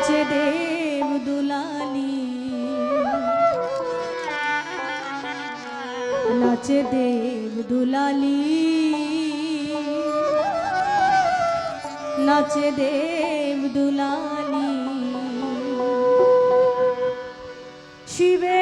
নাচে দেব দুলালি। নাচে দেব দুলালি। নাচে দেব দুলালি। শিবের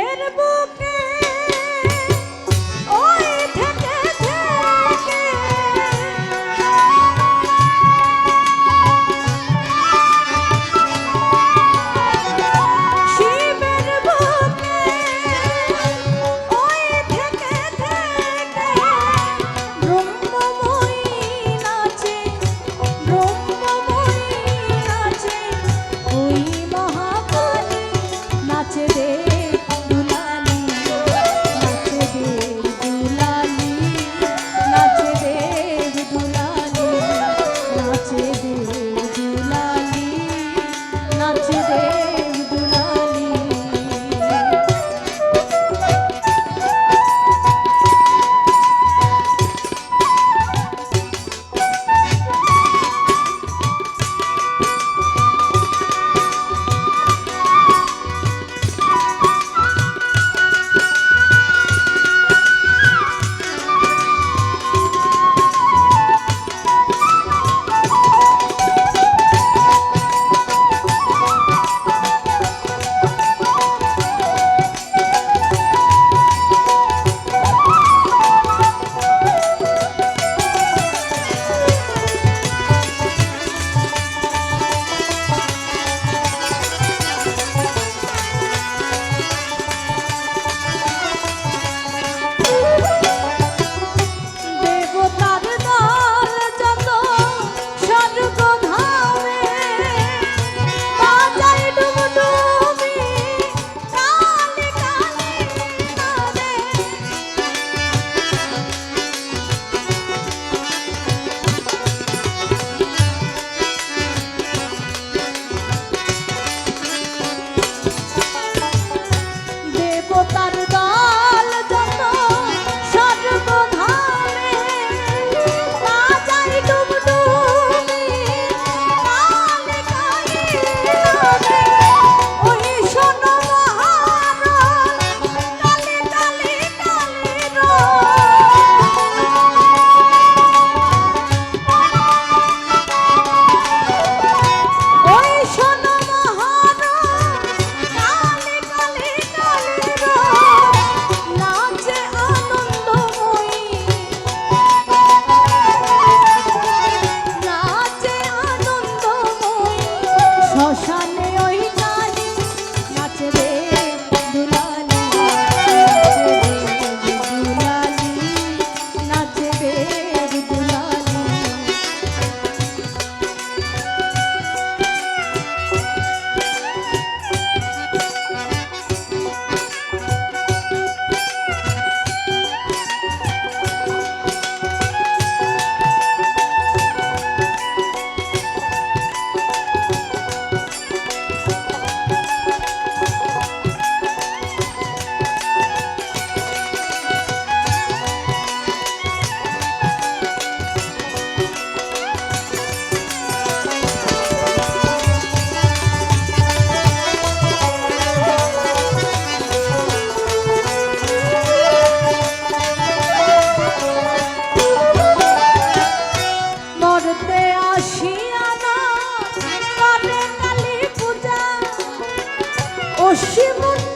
খুশি মন